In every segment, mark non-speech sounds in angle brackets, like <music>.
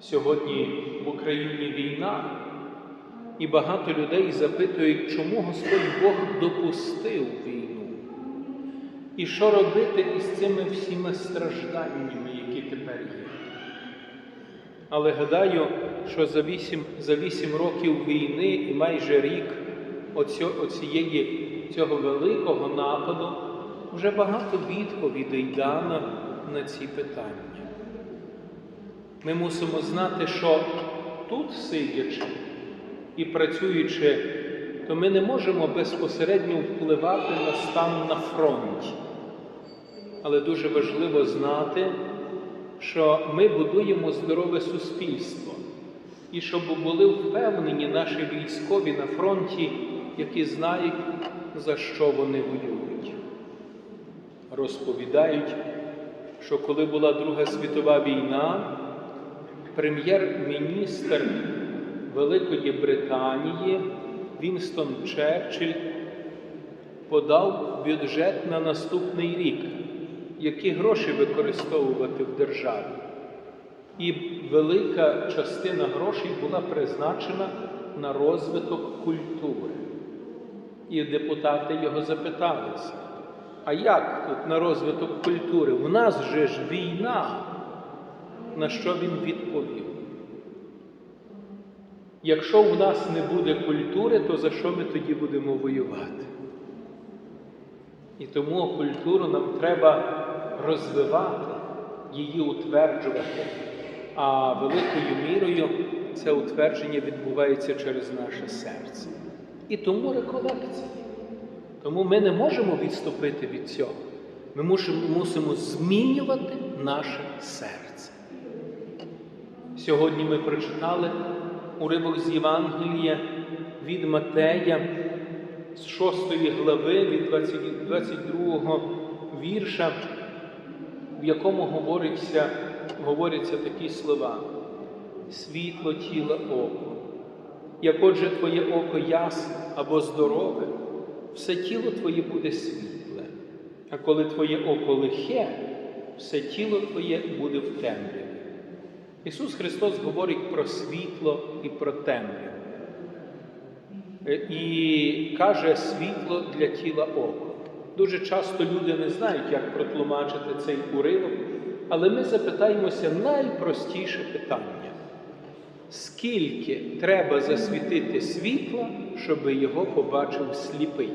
Сьогодні в Україні війна, і багато людей запитують, чому Господь Бог допустив війну. І що робити із цими всіми стражданнями, які тепер є. Але гадаю, що за вісім, за вісім років війни і майже рік оцьо, оцієї, цього великого нападу вже багато відповідей дано на ці питання. Ми мусимо знати, що тут сидячи і працюючи, то ми не можемо безпосередньо впливати на стан на фронті. Але дуже важливо знати, що ми будуємо здорове суспільство, і щоб були впевнені наші військові на фронті, які знають, за що вони воюють. Розповідають, що коли була Друга світова війна, прем'єр-міністр Великої Британії Вінстон Черчилль подав бюджет на наступний рік, які гроші використовувати в державі. І велика частина грошей була призначена на розвиток культури. І депутати його запиталися, а як тут на розвиток культури? У нас же ж війна. На що він відповів? Якщо у нас не буде культури, то за що ми тоді будемо воювати? І тому культуру нам треба розвивати, її утверджувати. А великою мірою це утвердження відбувається через наше серце. І тому реколекції. Тому ми не можемо відступити від цього. Ми мусимо змінювати наше серце. Сьогодні ми прочитали уривок з Євангелія від Матея з 6 глави від 22 вірша, в якому говориться, говоряться такі слова: світло тіла око. Як отже твоє око ясне або здорове, все тіло твоє буде світле, а коли твоє око лихе, все тіло твоє буде в темряві. Ісус Христос говорить про світло і про темряву. І каже світло для тіла око. Дуже часто люди не знають, як протлумачити цей уривок, але ми запитаємося найпростіше питання: скільки треба засвітити світла, щоб його побачив сліпий?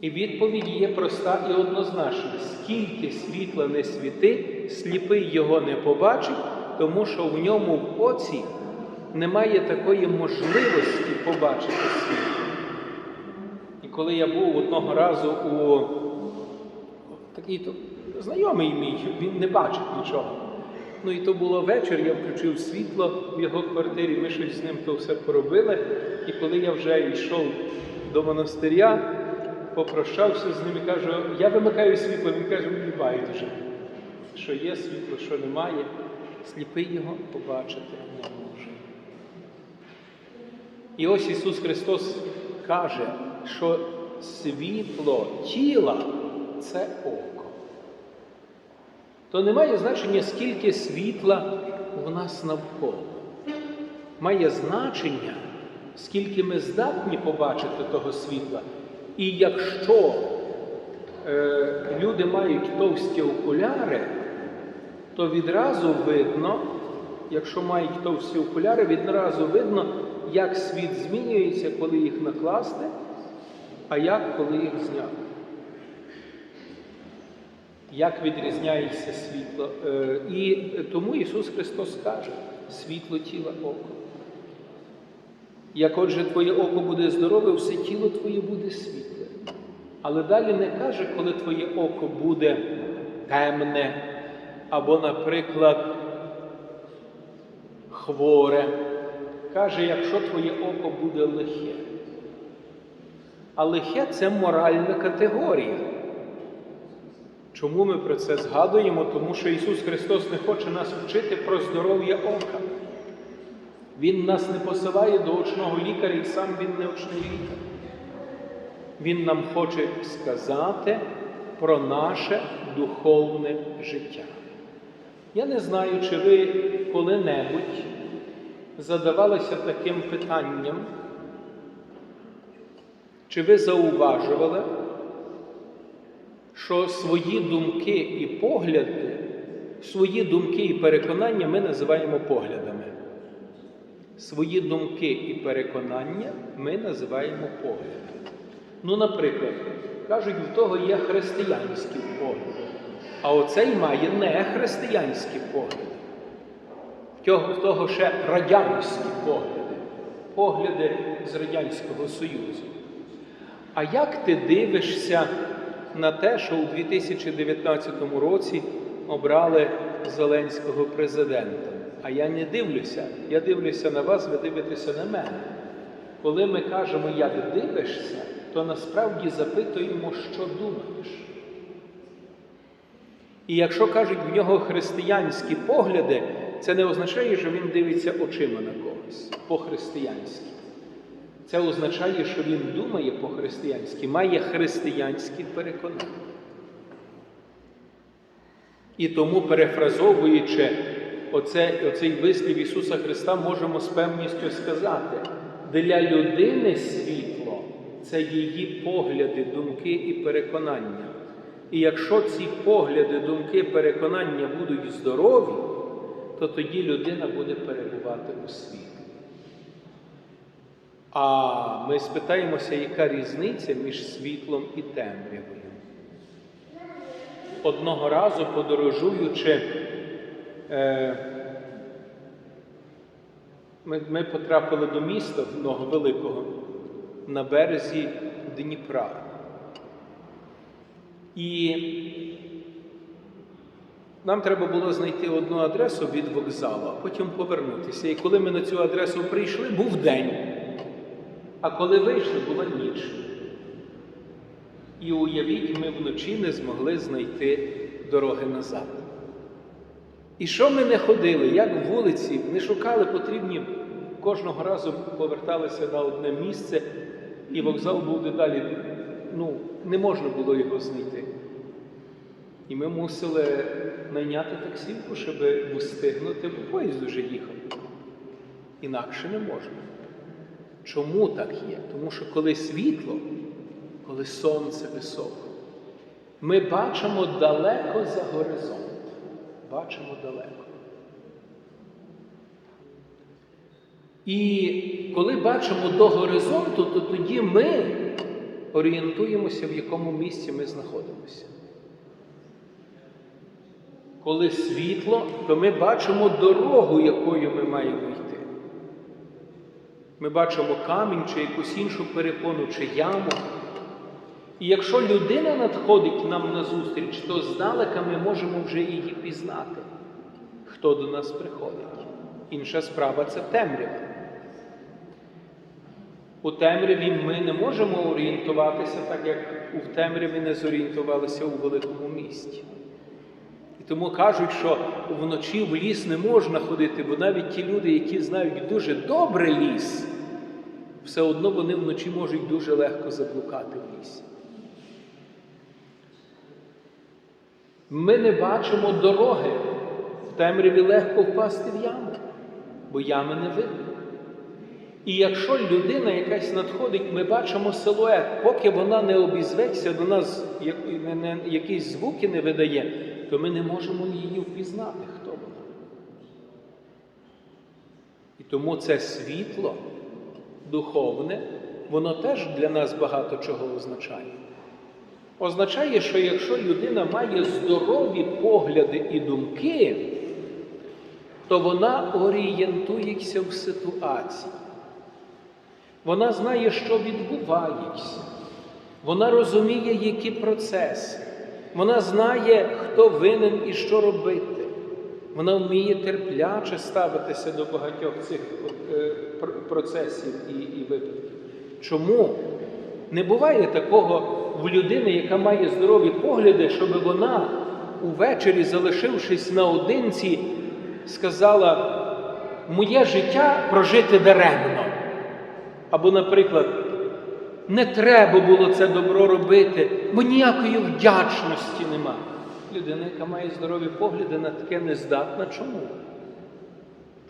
І відповідь є проста і однозначна: скільки світла не світи, сліпий його не побачить, тому що в ньому в оці немає такої можливості побачити світло. І коли я був одного разу у такий знайомий мій, він не бачить нічого. Ну і то було вечір, я включив світло в його квартирі, ми щось з ним то все поробили. І коли я вже йшов до монастиря, попрощався з ним і кажу, я вимикаю світло, він каже, мені байдуже, що є світло, що немає, сліпий його побачити не може. І ось Ісус Христос каже, що світло тіла це око. То не має значення, скільки світла в нас навколо. Має значення, скільки ми здатні побачити того світла. І якщо е, люди мають товсті окуляри, то відразу видно, якщо мають товсті окуляри, відразу видно, як світ змінюється, коли їх накласти, а як коли їх зняти. Як відрізняється світло. Е, і тому Ісус Христос каже, світло тіла око. Як отже твоє око буде здорове, все тіло твоє буде світле. Але далі не каже, коли твоє око буде темне, або, наприклад, хворе. Каже, якщо твоє око буде лихе. А лихе це моральна категорія. Чому ми про це згадуємо? Тому що Ісус Христос не хоче нас вчити про здоров'я ока. Він нас не посилає до очного лікаря і сам Він не очний лікар. Він нам хоче сказати про наше духовне життя. Я не знаю, чи ви коли-небудь задавалися таким питанням, чи ви зауважували, що свої думки і погляди, свої думки і переконання ми називаємо поглядами. Свої думки і переконання ми називаємо поглядами. Ну, наприклад, кажуть, в того є християнські погляди, а оцей має не християнські погляди. В того, ще радянські погляди, погляди з Радянського Союзу. А як ти дивишся на те, що у 2019 році обрали Зеленського президента? А я не дивлюся. Я дивлюся на вас, ви дивитеся на мене. Коли ми кажемо, як дивишся, то насправді запитуємо, що думаєш. І якщо кажуть в нього християнські погляди, це не означає, що він дивиться очима на когось по-християнськи. Це означає, що він думає по-християнськи, має християнські переконання. І тому, перефразовуючи оце, оцей вислів Ісуса Христа, можемо з певністю сказати, для людини світло це її погляди, думки і переконання. І якщо ці погляди, думки, переконання будуть здорові, то тоді людина буде перебувати у світлі. А ми спитаємося, яка різниця між світлом і темрявою. Одного разу, подорожуючи, е, ми, ми потрапили до міста одного великого на березі Дніпра. І нам треба було знайти одну адресу від вокзалу, а потім повернутися. І коли ми на цю адресу прийшли, був день. А коли вийшли, була ніч. І уявіть, ми вночі не змогли знайти дороги назад. І що ми не ходили, як вулиці, не шукали потрібні, кожного разу поверталися на одне місце, і вокзал був дедалі, ну, не можна було його знайти. І ми мусили найняти таксівку, щоб встигнути, бо поїзд уже їхав. Інакше не можна. Чому так є? Тому що коли світло, коли сонце високо, ми бачимо далеко за горизонт. Бачимо далеко. І коли бачимо до горизонту, то тоді ми орієнтуємося, в якому місці ми знаходимося. Коли світло, то ми бачимо дорогу, якою ми маємо йти. Ми бачимо камінь чи якусь іншу перепону, чи яму. І якщо людина надходить нам назустріч, то здалека ми можемо вже її пізнати, хто до нас приходить. Інша справа це темрява. У темряві ми не можемо орієнтуватися так, як у темряві не зорієнтувалися у великому місті. І тому кажуть, що вночі в ліс не можна ходити, бо навіть ті люди, які знають дуже добре ліс, все одно вони вночі можуть дуже легко заблукати в лісі. Ми не бачимо дороги. В темряві легко впасти в яму, бо ями не видно. І якщо людина якась надходить, ми бачимо силует, поки вона не обізветься до нас, якісь звуки не видає, то ми не можемо її впізнати, хто вона. І тому це світло духовне, воно теж для нас багато чого означає. Означає, що якщо людина має здорові погляди і думки, то вона орієнтується в ситуації. Вона знає, що відбувається. Вона розуміє, які процеси. Вона знає, хто винен і що робити. Вона вміє терпляче ставитися до багатьох цих е, процесів і, і випадків. Чому? Не буває такого в людини, яка має здорові погляди, щоб вона увечері, залишившись наодинці, сказала: моє життя прожити даремно. Або, наприклад, не треба було це добро робити, бо ніякої вдячності нема. людина, яка має здорові погляди, на таке не здатна. Чому?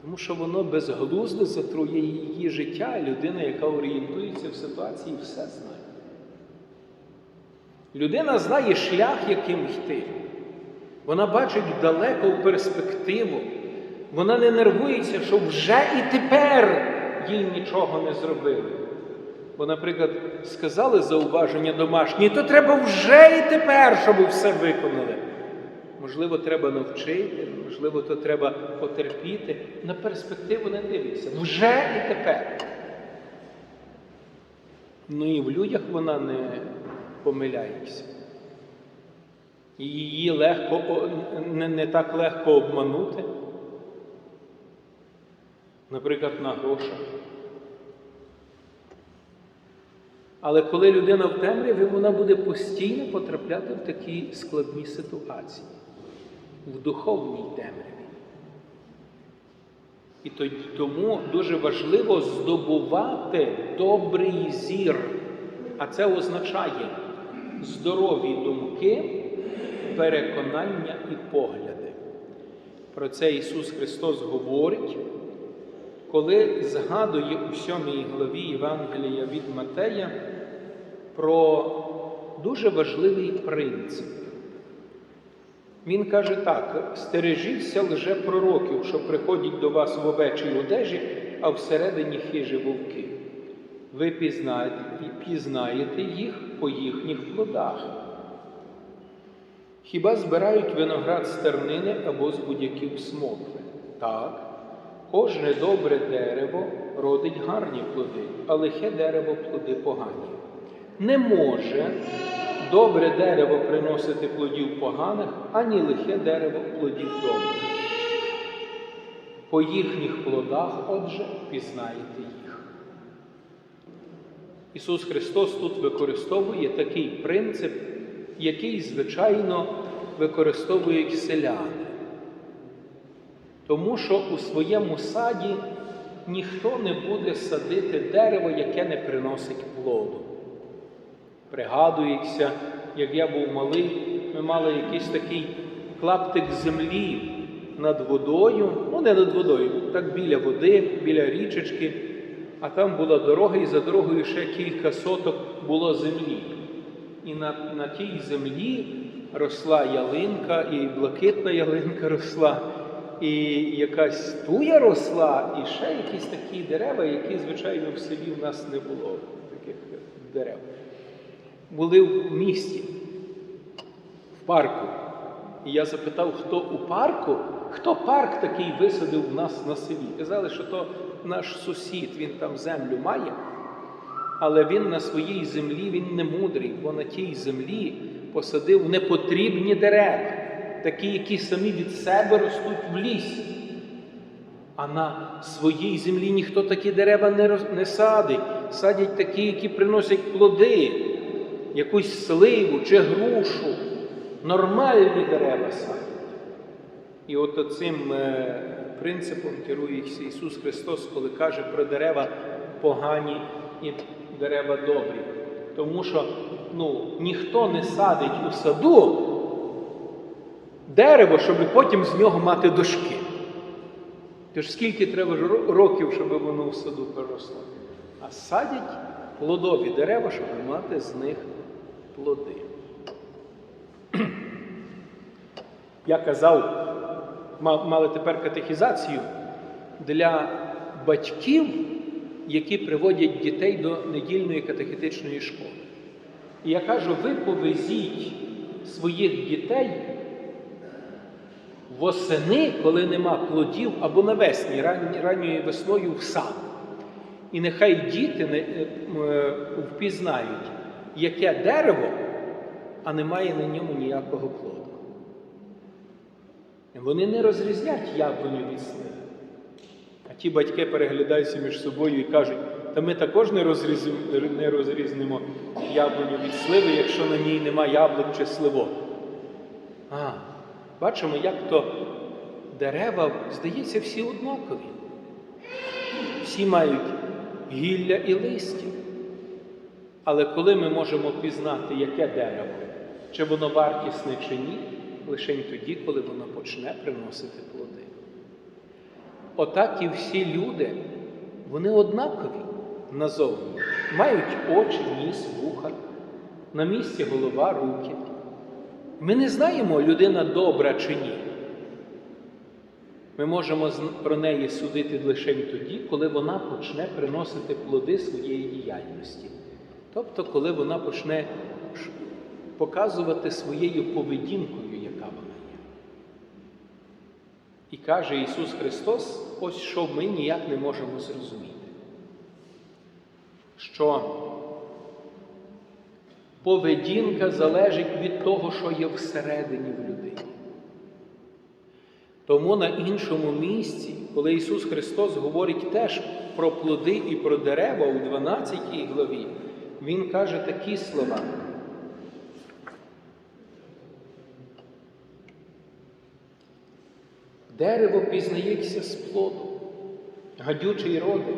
Тому що воно безглуздо затрує її життя, і людина, яка орієнтується в ситуації, все знає. Людина знає шлях, яким йти. Вона бачить далеко в перспективу. Вона не нервується, що вже і тепер їй нічого не зробили. Бо, наприклад, сказали зауваження домашні, то треба вже і тепер, щоб все виконали. Можливо, треба навчити, можливо, то треба потерпіти. На перспективу не дивиться. Вже і тепер. Ну і в людях вона не помиляється. Її легко, не, не так легко обманути. Наприклад, на грошах. Але коли людина в темряві, вона буде постійно потрапляти в такі складні ситуації, в духовній темряві. І тому дуже важливо здобувати добрий зір. А це означає здорові думки, переконання і погляди. Про це Ісус Христос говорить, коли згадує у 7 главі Євангелія від Матея про дуже важливий принцип. Він каже так: стережіться лже пророків, що приходять до вас в овечій одежі, а всередині хижі вовки. Ви пізнаєте їх по їхніх плодах. Хіба збирають виноград з тернини або з будь-яких смокви? Так. Кожне добре дерево родить гарні плоди, а лихе дерево плоди погані. Не може добре дерево приносити плодів поганих, ані лихе дерево плодів добрих. По їхніх плодах, отже, пізнаєте їх. Ісус Христос тут використовує такий принцип, який, звичайно, використовують селяни. Тому що у своєму саді ніхто не буде садити дерево, яке не приносить плоду. Пригадується, як я був малий, ми мали якийсь такий клаптик землі над водою, ну не над водою, так біля води, біля річечки, а там була дорога, і за дорогою ще кілька соток було землі. І на, на тій землі росла ялинка, і блакитна ялинка росла, і якась туя росла, і ще якісь такі дерева, які, звичайно, в селі в нас не було таких дерев. Були в місті, в парку. І я запитав, хто у парку, хто парк такий висадив в нас на селі. Казали, що то наш сусід, він там землю має, але він на своїй землі він не мудрий, бо на тій землі посадив непотрібні дерева, такі, які самі від себе ростуть в лісі. А на своїй землі ніхто такі дерева не, роз- не садить. Садять такі, які приносять плоди, якусь сливу чи грушу. Нормальні дерева садять. І от цим е, принципом керується Ісус Христос, коли каже про дерева погані і дерева добрі. Тому що ну, ніхто не садить у саду дерево, щоб потім з нього мати дошки. Тож скільки треба ж років, щоб воно в саду переросло? А садять плодові дерева, щоб мати з них плоди. <clears throat> Я казав, мали тепер катехізацію для батьків, які приводять дітей до недільної катехетичної школи. І я кажу, ви повезіть своїх дітей восени, коли нема плодів, або навесні, ранньою весною в сад. І нехай діти е, е, впізнають, яке дерево, а немає на ньому ніякого плоду. Вони не розрізнять яблуню від сливи. А ті батьки переглядаються між собою і кажуть, та ми також не, не розрізнимо яблуню від сливи, якщо на ній нема яблук чи сливок. А, бачимо, як то дерева, здається, всі однакові. Всі мають гілля і листя. Але коли ми можемо пізнати, яке дерево, чи воно вартісне чи ні, лише тоді, коли воно почне приносити плоди. Отак і всі люди, вони однакові назовні. Мають очі, ніс, вуха, на місці голова, руки. Ми не знаємо, людина добра чи ні. Ми можемо про неї судити лише тоді, коли вона почне приносити плоди своєї діяльності. Тобто, коли вона почне показувати своєю поведінкою, яка вона є. І каже Ісус Христос, ось що ми ніяк не можемо зрозуміти. Що поведінка залежить від того, що є всередині в людині. Тому на іншому місці, коли Ісус Христос говорить теж про плоди і про дерева у 12 главі, Він каже такі слова. Дерево пізнається з плоду, гадючий роди.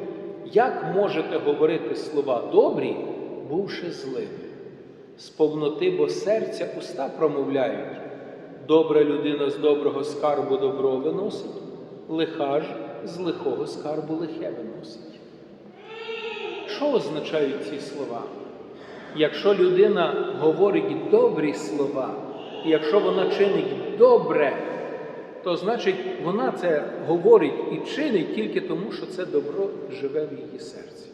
Як можете говорити слова добрі, бувши злими? З повноти, бо серця уста промовляють. Добра людина з доброго скарбу добро виносить, лиха ж з лихого скарбу лихе виносить. Що означають ці слова? Якщо людина говорить добрі слова, і якщо вона чинить добре, то значить вона це говорить і чинить тільки тому, що це добро живе в її серці.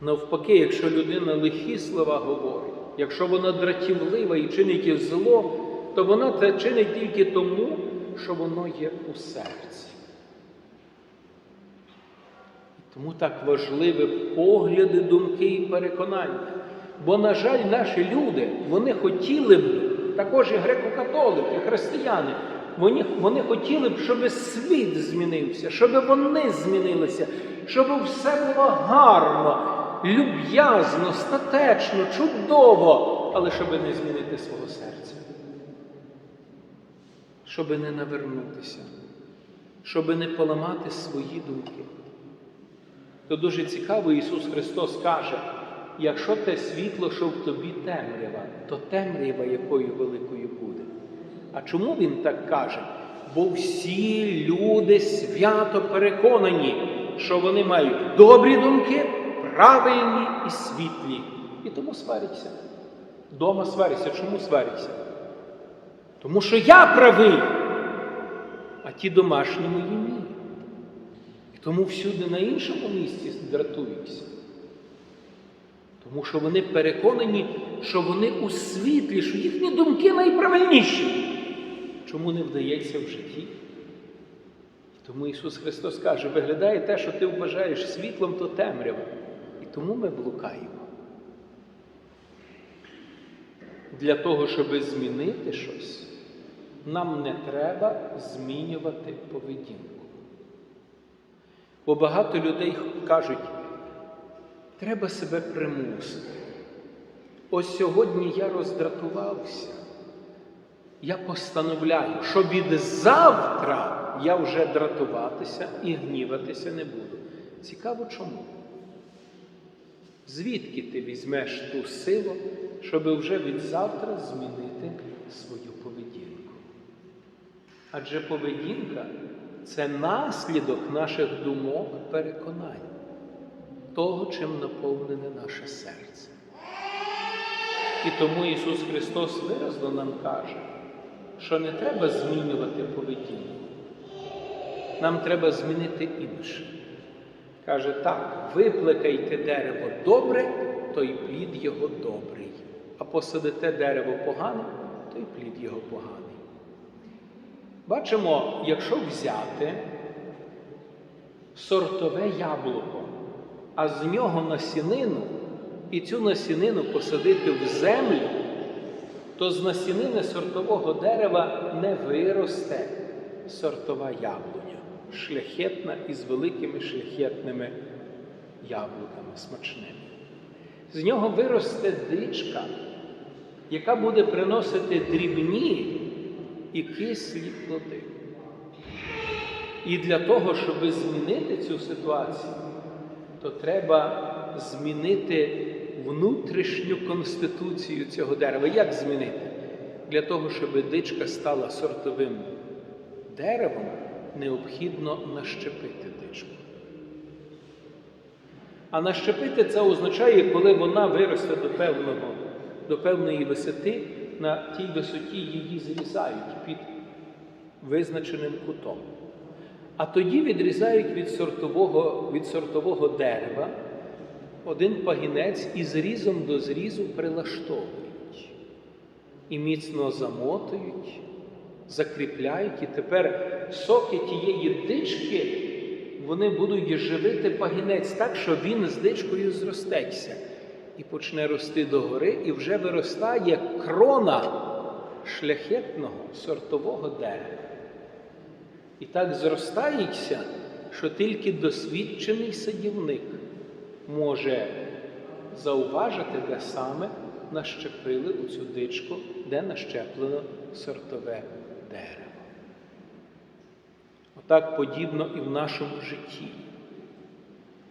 Навпаки, якщо людина лихі слова говорить, якщо вона дратівлива і чинить зло, то вона це чинить тільки тому, що воно є у серці. Тому так важливі погляди, думки і переконання. Бо, на жаль, наші люди, вони хотіли б, також і греко-католики, християни, вони, вони хотіли б, щоб світ змінився, щоб вони змінилися, щоб все було гарно, люб'язно, статечно, чудово, але щоб не змінити свого серця, щоб не навернутися, щоб не поламати свої думки. То дуже цікаво, Ісус Христос каже, якщо те світло, що в тобі темрява, то темрява якою великою буде. А чому Він так каже? Бо всі люди свято переконані, що вони мають добрі думки, правильні і світлі. І тому сваряться. Дома сваряться. Чому сваряться? Тому що я правий, а ті домашні мої ні. І тому всюди на іншому місці дратуються. Тому що вони переконані, що вони у світлі, що їхні думки найправильніші. Чому не вдається в житті? Тому Ісус Христос каже, виглядає те, що ти вважаєш світлом, то темрява. Тому ми блукаємо. Для того, щоб змінити щось, нам не треба змінювати поведінку. Бо багато людей кажуть, треба себе примусити. Ось сьогодні я роздратувався. Я постановляю, що від завтра я вже дратуватися і гніватися не буду. Цікаво чому? Звідки ти візьмеш ту силу, щоб вже від завтра змінити свою поведінку? Адже поведінка це наслідок наших думок, переконань, того, чим наповнене наше серце. І тому Ісус Христос виразно нам каже, що не треба змінювати поведінку. Нам треба змінити інше. Каже так, виплекайте дерево добре, то й плід його добрий. А посадите дерево погане, то й плід його поганий. Бачимо, якщо взяти сортове яблуко, а з нього насінину, і цю насінину посадити в землю, то з насінини сортового дерева не виросте сортова яблуня, шляхетна із великими шляхетними яблуками смачними. З нього виросте дичка, яка буде приносити дрібні і кислі плоди. І для того, щоб змінити цю ситуацію, то треба змінити внутрішню конституцію цього дерева. Як змінити? для того, щоб дичка стала сортовим деревом, необхідно нащепити дичку. А нащепити це означає, коли вона виросте до певного, до певної висоти, на тій висоті її зрізають під визначеним кутом. А тоді відрізають від сортового, від сортового дерева один пагінець і зрізом до зрізу прилаштовують. І міцно замотують, закріпляють, і тепер соки тієї дички вони будуть живити пагінець так, що він з дичкою зростеться і почне рости догори, і вже виростає крона шляхетного сортового дерева. І так зростається, що тільки досвідчений садівник може зауважити, де саме нащепили у цю дичку, де нащеплено сортове дерево. Отак подібно і в нашому житті.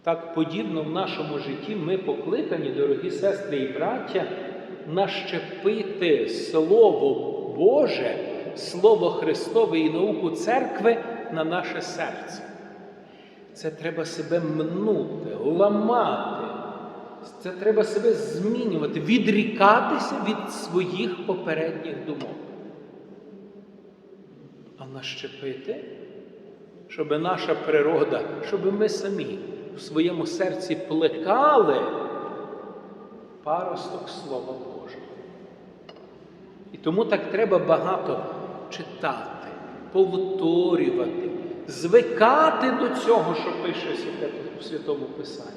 Так подібно в нашому житті ми покликані, дорогі сестри і браття, нащепити Слово Боже, Слово Христове і науку церкви на наше серце. Це треба себе мнути, ламати. Це треба себе змінювати, відрікатися від своїх попередніх думок. Нащепити, щоб наша природа, щоб ми самі в своєму серці плекали паросток Слова Божого. І тому так треба багато читати, повторювати, звикати до цього, що пише в Святому Писанні.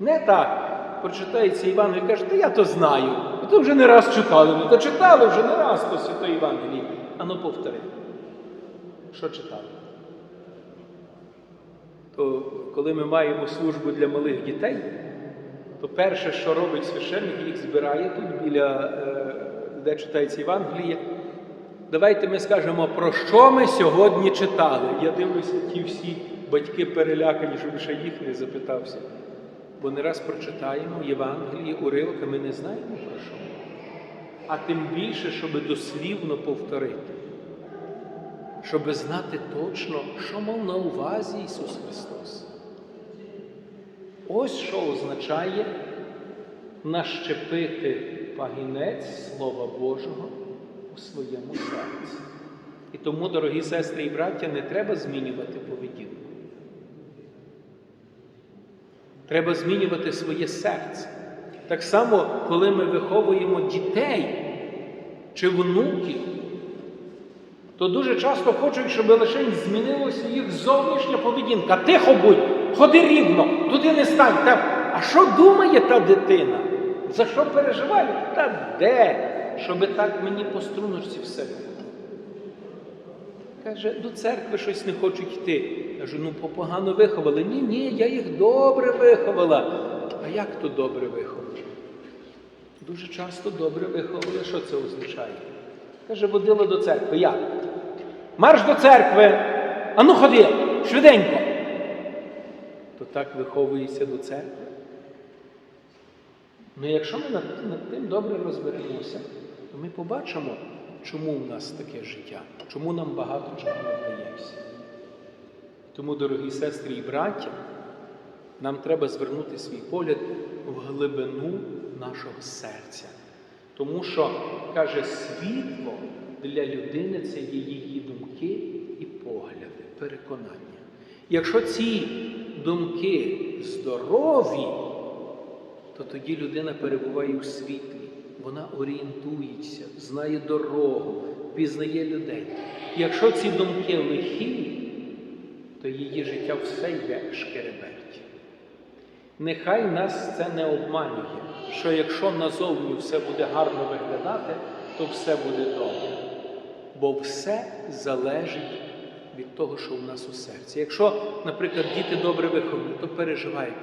Не так. Прочитається Євангеліє і каже, та я то знаю. То вже не раз читали. Ну, то читали вже не раз то Святе Євангеліє. Ану повтори. Що читали? То коли ми маємо службу для малих дітей, то перше, що робить священник, їх збирає тут біля, е, де читається Євангеліє. Давайте ми скажемо, про що ми сьогодні читали. Я дивлюся, ті всі батьки перелякані, щоб ще їх не запитався. Бо не раз прочитаємо Євангеліє уривок, а ми не знаємо про що. А тим більше, щоб дослівно повторити, щоб знати точно, що мав на увазі Ісус Христос. Ось що означає нащепити пагінець Слова Божого у своєму серці. І тому, дорогі сестри і браття, не треба змінювати поведінку. Треба змінювати своє серце. Так само, коли ми виховуємо дітей чи внуків, то дуже часто хочуть, щоб лише змінилася їх зовнішня поведінка. Тихо будь, ходи рівно, туди не стань. Та, а що думає та дитина? За що переживає? Та де? Щоби так мені по струночці все. Каже, до церкви щось не хочуть йти. Кажу, ну попогано виховали. Ні, ні, я їх добре виховала. А як то добре виховали? Дуже часто добре виховали. Що це означає? Каже, водила до церкви. Як? Марш до церкви! Ану ходи, швиденько. То так виховується до церкви. Ну, якщо ми над, над тим добре розберемося, то ми побачимо, чому в нас таке життя, чому нам багато чого не вдається. Тому, дорогі сестри і браття, нам треба звернути свій погляд в глибину нашого серця. Тому що, каже, світло для людини це є її думки і погляди, переконання. Якщо ці думки здорові, то тоді людина перебуває у світлі, вона орієнтується, знає дорогу, пізнає людей. Якщо ці думки лихі, то її життя все йде шкереберть. Нехай нас це не обманює, що якщо назовні все буде гарно виглядати, то все буде добре. Бо все залежить від того, що в нас у серці. Якщо, наприклад, діти добре виховані, то переживають.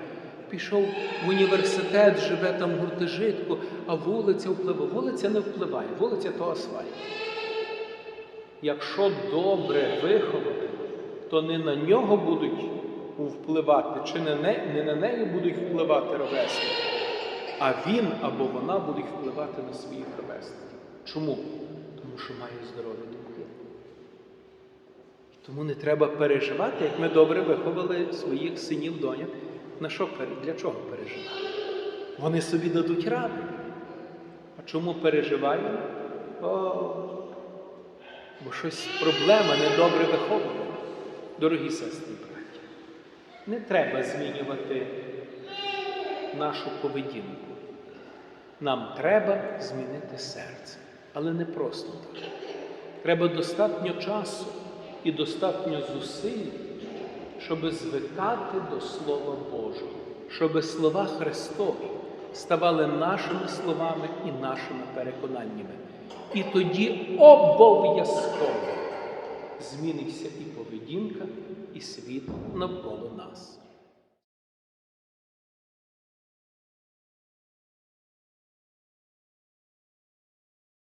Пішов в університет, живе там в гуртожитку, а вулиця впливає. Вулиця не впливає, вулиця то асфальт. Якщо добре виховати, то не на нього будуть впливати, чи не, не, не на неї будуть впливати ровесники, а він або вона будуть впливати на своїх ровесників. Чому? Тому що має здорові думки. Тому не треба переживати, як ми добре виховали своїх синів доньок. На що для чого переживати? Вони собі дадуть ради. А чому переживаємо? О, бо щось проблема недобре вихована. Дорогі сестри і браті, не треба змінювати нашу поведінку. Нам треба змінити серце, але не просто так. Треба достатньо часу і достатньо зусиль, щоб звикати до Слова Божого, щоб слова Христові ставали нашими словами і нашими переконаннями. І тоді обов'язково зміниться і поведінка, і світ навколо нас.